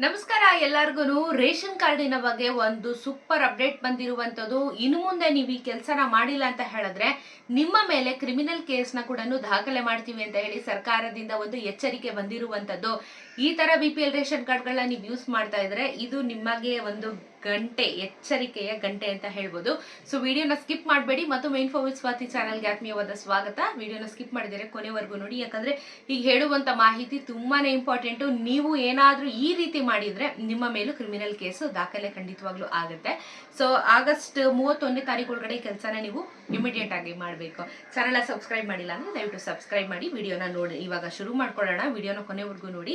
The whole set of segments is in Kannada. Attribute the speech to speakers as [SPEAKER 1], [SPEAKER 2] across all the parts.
[SPEAKER 1] ನಮಸ್ಕಾರ ಎಲ್ಲರಿಗೂ ರೇಷನ್ ಕಾರ್ಡಿನ ಬಗ್ಗೆ ಒಂದು ಸೂಪರ್ ಅಪ್ಡೇಟ್ ಬಂದಿರುವಂತದ್ದು ಇನ್ನು ಮುಂದೆ ನೀವು ಈ ಕೆಲಸನ ಮಾಡಿಲ್ಲ ಅಂತ ಹೇಳಿದ್ರೆ ನಿಮ್ಮ ಮೇಲೆ ಕ್ರಿಮಿನಲ್ ಕೇಸ್ನ ಕೂಡ ದಾಖಲೆ ಮಾಡ್ತೀವಿ ಅಂತ ಹೇಳಿ ಸರ್ಕಾರದಿಂದ ಒಂದು ಎಚ್ಚರಿಕೆ ಬಂದಿರುವಂತದ್ದು ಈ ತರ ಬಿ ಪಿ ಎಲ್ ರೇಷನ್ ಕಾರ್ಡ್ಗಳನ್ನ ನೀವು ಯೂಸ್ ಮಾಡ್ತಾ ಇದ್ರೆ ಇದು ನಿಮಗೆ ಒಂದು ಗಂಟೆ, ಎಚ್ಚರಿಕೆಯ ಗಂಟೆ ಅಂತ ಹೇಳ್ಬೋದು. ಸೊ ವಿಡಿಯೋನ ಸ್ಕಿಪ್ ಮಾಡಬೇಡಿ ಮತ್ತು ಮೇನ್ ಫೋವಿಲ್ ಸ್ವಾತಿ ಚಾನಲ್ಗೆ ಆತ್ಮೀಯವಾದ ಸ್ವಾಗತ. ವಿಡಿಯೋನ ಸ್ಕಿಪ್ ಮಾಡಿದರೆ ಕೊನೆವರೆಗೂ ನೋಡಿ. ಯಾಕಂದರೆ ಈಗ ಹೇಳುವಂಥ ಮಾಹಿತಿ ತುಂಬಾ ಇಂಪಾರ್ಟೆಂಟು ನೀವು ಏನಾದರೂ ಈ ರೀತಿ ಮಾಡಿದರೆ ನಿಮ್ಮ ಮೇಲೂ ಕ್ರಿಮಿನಲ್ ಕೇಸು ದಾಖಲೆ ಖಂಡಿತವಾಗ್ಲೂ ಆಗುತ್ತೆ. ಸೊ ಆಗಸ್ಟ್ ಮೂವತ್ತೊಂದನೇ ತಾರೀಕು ಒಳಗಡೆ ಕೆಲಸನ ನೀವು ಇಮಿಡಿಯೇಟ್ ಆಗಿ ಮಾಡಬೇಕು. ಚಾನಲ್ ಸಬ್ಸ್ಕ್ರೈಬ್ ಮಾಡಿಲ್ಲ ಅಂದರೆ ದಯವಿಟ್ಟು ಸಬ್ಸ್ಕ್ರೈಬ್ ಮಾಡಿ. ವಿಡಿಯೋನ ನೋಡಿ. ಇವಾಗ ಶುರು ಮಾಡ್ಕೊಳ್ಳೋಣ. ವಿಡಿಯೋನ ಕೊನೆವರೆಗೂ ನೋಡಿ.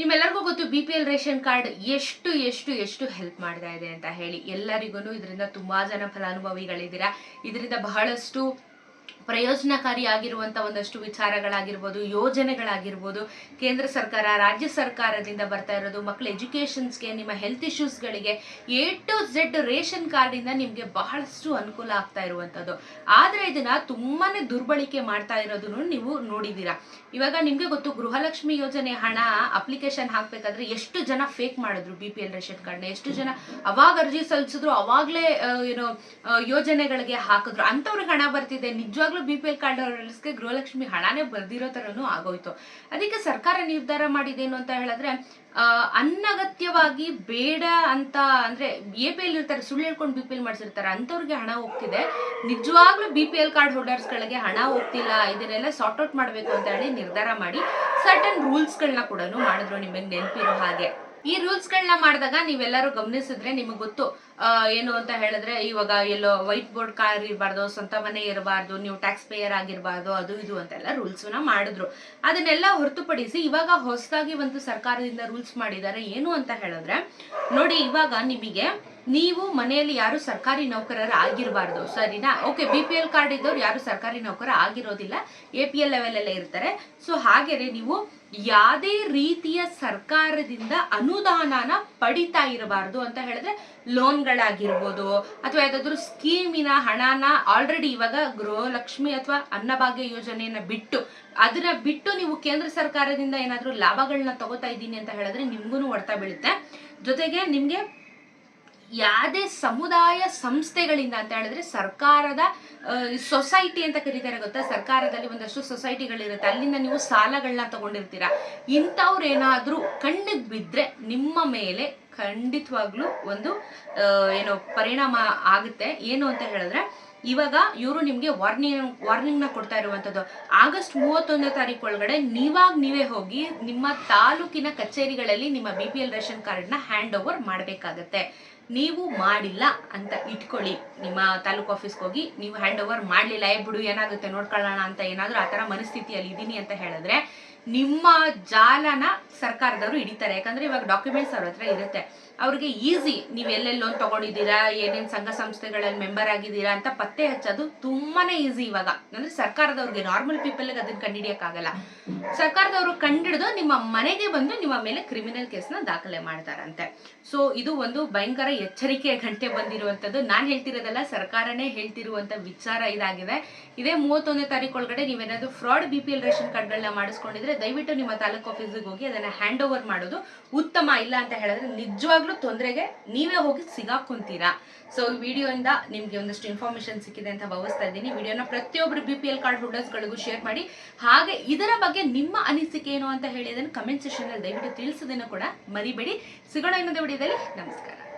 [SPEAKER 1] ನಿಮ್ಮೆಲ್ಲರಿಗೂ ಗೊತ್ತು B P L ration card ಎಷ್ಟು ಎಷ್ಟು ಎಷ್ಟು ಹೆಲ್ಪ್ ಮಾಡ್ತಾ ಇದೆ ಅಂತ ಹೇಳಿ. ಎಲ್ಲರಿಗೂ ಇದರಿಂದ ತುಂಬಾ ಜನ ಫಲಾನುಭವಿಗಳಿದ್ದೀರಾ. ಇದರಿಂದ ಬಹಳಷ್ಟು ಪ್ರಯೋಜನಕಾರಿ ಆಗಿರುವಂತ ಒಂದಷ್ಟು ವಿಚಾರಗಳಾಗಿರ್ಬೋದು, ಯೋಜನೆಗಳಾಗಿರ್ಬೋದು, ಕೇಂದ್ರ ಸರ್ಕಾರ, ರಾಜ್ಯ ಸರ್ಕಾರದಿಂದ ಬರ್ತಾ ಇರೋದು ಮಕ್ಕಳ ಎಜುಕೇಷನ್ಸ್ಗೆ, ನಿಮ್ಮ ಹೆಲ್ತ್ ಇಶ್ಯೂಸ್ಗಳಿಗೆ ಎ ಟು ಝೆಡ್ ರೇಷನ್ ಕಾರ್ಡಿಂದ ನಿಮಗೆ ಬಹಳಷ್ಟು ಅನುಕೂಲ ಆಗ್ತಾ ಇರುವಂಥದ್ದು ಆದರೆ ಇದನ್ನ ತುಂಬಾನೇ ದುರ್ಬಳಕೆ ಮಾಡ್ತಾ ಇರೋದನ್ನು ನೀವು ನೋಡಿದ್ದೀರಾ. ಇವಾಗ ನಿಮಗೆ ಗೊತ್ತು, ಗೃಹಲಕ್ಷ್ಮಿ ಯೋಜನೆ ಹಣ ಅಪ್ಲಿಕೇಶನ್ ಹಾಕ್ಬೇಕಾದ್ರೆ ಎಷ್ಟು ಜನ ಫೇಕ್ ಮಾಡಿದ್ರು ಬಿ ಪಿ ಎಲ್ ರೇಷನ್ ಕಾರ್ಡ್ನ, ಎಷ್ಟು ಜನ ಅವಾಗ ಅರ್ಜಿ ಸಲ್ಲಿಸಿದ್ರು, ಅವಾಗಲೇ ಏನು ಯೋಜನೆಗಳಿಗೆ ಹಾಕಿದ್ರು, ಅಂಥವ್ರಿಗೆ ಹಣ ಬರ್ತಿದೆ, ನಿಜವಾಗ್ಲೂ ಬಿ ಪಿ ಎಲ್ ಕಾರ್ಡ್ ಹೋಲ್ಡರ್ಸ್ಗೆ ಗೃಹಲಕ್ಷ್ಮಿ ಹಣನೇ ಬರ್ದಿರೋ ಥರನೂ ಆಗೋಯ್ತು. ಅದಕ್ಕೆ ಸರ್ಕಾರ ನಿರ್ಧಾರ ಮಾಡಿದೇನು ಅಂತ ಹೇಳಿದ್ರೆ ಅನಗತ್ಯವಾಗಿ ಬೇಡ ಅಂತ ಅಂದ್ರೆ ಎ ಪಿ ಎಲ್ ಇರ್ತಾರೆ, ಸುಳ್ಳು ಹೇಳ್ಕೊಂಡು ಬಿ ಪಿ ಎಲ್ ಮಾಡಿಸಿರ್ತಾರೆ, ಅಂಥವ್ರಿಗೆ ಹಣ ಹೋಗ್ತಿದೆ. ನಿಜವಾಗ್ಲೂ ಬಿ ಪಿ ಎಲ್ ಕಾರ್ಡ್ ಹೋಲ್ಡರ್ಸ್ಗಳಿಗೆ ಹಣ ಹೋಗ್ತಿಲ್ಲ, ಇದನ್ನೆಲ್ಲ ಸಾರ್ಟ್ ಔಟ್ ಮಾಡಬೇಕು ಅಂತ ಹೇಳಿ ನಿರ್ಧಾರ ಮಾಡಿ ಸರ್ಟನ್ ರೂಲ್ಸ್ಗಳನ್ನ ಕೂಡ ಮಾಡಿದ್ರು, ನಿಮಗೆ ನೆನಪಿರೋ ಹಾಗೆ. ಈ ರೂಲ್ಸ್ ಗಳನ್ನ ಮಾಡಿದಾಗ ನೀವೆಲ್ಲರೂ ಗಮನಿಸಿದ್ರೆ ನಿಮಗೆ ಗೊತ್ತು. ಏನು ಅಂತ ಹೇಳಿದ್ರೆ ಇವಾಗ ಎಲ್ಲೋ ವೈಟ್ ಬೋರ್ಡ್ ಕಾರ್ ಇರಬಾರ್ದು ಸ್ವಂತ ಮನೆ ಇರಬಾರ್ದು, ನೀವು ಟ್ಯಾಕ್ಸ್ ಪೇಯರ್ ಆಗಿರಬಾರ್ದು, ಅದು ಇದು ಅಂತೆಲ್ಲ ರೂಲ್ಸ್ನ ಮಾಡಿದ್ರು. ಅದನ್ನೆಲ್ಲ ಹೊರತುಪಡಿಸಿ ಇವಾಗ ಹೊಸದಾಗಿ ಒಂದು ಸರ್ಕಾರದಿಂದ ರೂಲ್ಸ್ ಮಾಡಿದ್ದಾರೆ. ಏನು ಅಂತ ಹೇಳಿದ್ರೆ, ನೋಡಿ ಇವಾಗ ನಿಮಗೆ ನೀವು ಮನೆಯಲ್ಲಿ ಯಾರು ಸರ್ಕಾರಿ ನೌಕರರು ಆಗಿರಬಾರ್ದು. ಸರಿನಾ? Okay B P L card ಇದ್ದವ್ರು ಯಾರು ಸರ್ಕಾರಿ ನೌಕರ ಆಗಿರೋದಿಲ್ಲ. ಎ ಪಿ ಎಲ್ ಲೆವೆಲ್ ಅಲ್ಲೇ ಇರ್ತಾರೆ. ಸೊ ಹಾಗೇನೆ ನೀವು ಯಾವುದೇ ರೀತಿಯ ಸರ್ಕಾರದಿಂದ ಅನುದಾನನ ಪಡಿತಾ ಇರಬಾರ್ದು ಅಂತ ಹೇಳಿದ್ರೆ ಲೋನ್ಗಳಾಗಿರ್ಬೋದು ಅಥವಾ ಯಾವ್ದಾದ್ರು ಸ್ಕೀಮಿನ ಹಣನ ಆಲ್ರೆಡಿ ಇವಾಗ ಗೃಹಲಕ್ಷ್ಮಿ ಅಥವಾ ಅನ್ನಭಾಗ್ಯ ಯೋಜನೆಯನ್ನ ಬಿಟ್ಟು ಅದನ್ನ ಬಿಟ್ಟು ನೀವು ಕೇಂದ್ರ ಸರ್ಕಾರದಿಂದ ಏನಾದರೂ ಲಾಭಗಳನ್ನ ತಗೋತಾ ಇದ್ದೀನಿ ಅಂತ ಹೇಳಿದ್ರೆ ನಿಮ್ಗೂ ಹೊಡ್ತಾ ಬೀಳುತ್ತೆ. ಜೊತೆಗೆ ನಿಮ್ಗೆ ಯಾವುದೇ ಸಮುದಾಯ ಸಂಸ್ಥೆಗಳಿಂದ ಅಂತ ಹೇಳಿದ್ರೆ ಸರ್ಕಾರದ ಸೊಸೈಟಿ ಅಂತ ಕರೀತಾರೆ ಗೊತ್ತಾ? ಸರ್ಕಾರದಲ್ಲಿ ಒಂದಷ್ಟು ಸೊಸೈಟಿಗಳಿರುತ್ತೆ. ಅಲ್ಲಿಂದ ನೀವು ಸಾಲಗಳನ್ನ ತಗೊಂಡಿರ್ತೀರ. ಇಂಥವ್ರು ಏನಾದರೂ ಕಣ್ಣಿಗೆ ಬಿದ್ದರೆ ನಿಮ್ಮ ಮೇಲೆ ಖಂಡಿತವಾಗ್ಲೂ ಒಂದು ಏನು ಪರಿಣಾಮ ಆಗುತ್ತೆ. ಏನು ಅಂತ ಹೇಳಿದ್ರೆ ಇವಾಗ ಇವರು ನಿಮಗೆ ವಾರ್ನಿಂಗ್ ವಾರ್ನಿಂಗ್ನ ಕೊಡ್ತಾ ಇರುವಂಥದ್ದು ಆಗಸ್ಟ್ ಮೂವತ್ತೊಂದನೇ ತಾರೀಕು ಒಳಗಡೆ ನೀವಾಗ ನೀವೇ ಹೋಗಿ ನಿಮ್ಮ ತಾಲೂಕಿನ ಕಚೇರಿಗಳಲ್ಲಿ ನಿಮ್ಮ ಬಿ ಪಿ ಎಲ್ ರೇಷನ್ ಕಾರ್ಡ್ನ ಹ್ಯಾಂಡ್ ಓವರ್ ಮಾಡಬೇಕಾಗತ್ತೆ. ನೀವು ಮಾಡಿಲ್ಲ ಅಂತ ಇಟ್ಕೊಳ್ಳಿ. ನಿಮ್ಮ ತಾಲೂಕು ಆಫೀಸ್ಗೆ ಹೋಗಿ ನೀವು ಹ್ಯಾಂಡ್ ಓವರ್ ಮಾಡಲಿಲ್ಲ. ಏ ಬಿಡು, ಏನಾಗುತ್ತೆ, ನೋಡ್ಕೊಳ್ಳೋಣ ಅಂತ ಏನಾದರೂ ಆ ಥರ ಮನಸ್ಥಿತಿಯಲ್ಲಿ ಇದ್ದೀನಿ ಅಂತ ಹೇಳಿದ್ರೆ ನಿಮ್ಮ ಜಾಲನ ಸರ್ಕಾರದವರು ಹಿಡಿತಾರೆ. ಯಾಕಂದ್ರೆ ಇವಾಗ ಡಾಕ್ಯುಮೆಂಟ್ಸ್ ಅವ್ರ ಹತ್ರ ಇರುತ್ತೆ. ಅವ್ರಿಗೆ ಈಸಿ, ನೀವು ಎಲ್ಲೆಲ್ಲಿ ಲೋನ್ ತಗೊಂಡಿದ್ದೀರಾ, ಏನೇನು ಸಂಘ ಸಂಸ್ಥೆಗಳಲ್ಲಿ ಮೆಂಬರ್ ಆಗಿದ್ದೀರಾ ಅಂತ ಪತ್ತೆ ಹಚ್ಚೋದು ತುಂಬಾನೇ ಈಸಿ ಇವಾಗ. ಅಂದ್ರೆ ಸರ್ಕಾರದವ್ರಿಗೆ ನಾರ್ಮಲ್ ಪೀಪಲ್ಗೆ ಅದನ್ನ ಕಂಡುಹಿಡಿಯಕ್ಕಾಗಲ್ಲ ಸರ್ಕಾರದವರು ಕಂಡಿಡಿದು ನಿಮ್ಮ ಮನೆಗೆ ಬಂದು ನಿಮ್ಮ ಮೇಲೆ ಕ್ರಿಮಿನಲ್ ಕೇಸ್ನ ದಾಖಲೆ ಮಾಡ್ತಾರಂತೆ. ಸೊ ಇದು ಒಂದು ಭಯಂಕರ ಎಚ್ಚರಿಕೆಯ ಗಂಟೆ ಬಂದಿರುವಂಥದ್ದು. ನಾನು ಹೇಳ್ತಿರೋದಲ್ಲ ಸರ್ಕಾರನೇ ಹೇಳ್ತಿರುವಂಥ ವಿಚಾರ ಇದಾಗಿದೆ. ಇದೇ ಮೂವತ್ತೊಂದನೇ ತಾರೀಕು ಒಳಗಡೆ ನೀವೇನಾದ್ರು fraud B P L ration ಕಾರ್ಡ್ಗಳನ್ನ ಮಾಡಿಸ್ಕೊಂಡಿದ್ರೆ ದಯವಿಟ್ಟು ನಿಮ್ಮ ತಾಲೂಕು ಆಫೀಸಿಗೆ ಹೋಗಿ ಅದನ್ನ ಹ್ಯಾಂಡ್ ಓವರ್ ಮಾಡೋದು ಉತ್ತಮ, ಇಲ್ಲ ಅಂತ ಹೇಳಿದ್ರೆ ನಿಜವಾಗ್ಲೂ ತೊಂದರೆಗೆ ನೀವೇ ಹೋಗಿ ಸಿಗಾಕೊಂತೀರಾ? ಸೊ ಈ ವಿಡಿಯೋಯಿಂದ ನಿಮಗೆ ಒಂದಷ್ಟು ಇನ್ಫಾರ್ಮೇಶನ್ ಸಿಕ್ಕಿದೆ ಅಂತ ಭಾವಿಸ್ತಾ ಇದ್ದೀನಿ. ವಿಡಿಯೋನ ಪ್ರತಿಯೊಬ್ಬರು ಬಿ ಪಿ ಎಲ್ ಕಾರ್ಡ್ ಹೋಲ್ಡರ್ಸ್ಗಳಿಗೂ ಶೇರ್ ಮಾಡಿ. ಹಾಗೆ ಇದರ ಬಗ್ಗೆ ನಿಮ್ಮ ಅನಿಸಿಕೆ ಏನು ಅಂತ ಹೇಳಿ ಅದನ್ನು ಕಮೆಂಟ್ ಅಲ್ಲಿ ದಯವಿಟ್ಟು ತಿಳಿಸೋದನ್ನು ಕೂಡ ಮರಿಬೇಡಿ. ಸಿಗೋಣ ಇನ್ನೊಂದು ವಿಡಿಯೋದಲ್ಲಿ. ನಮಸ್ಕಾರ.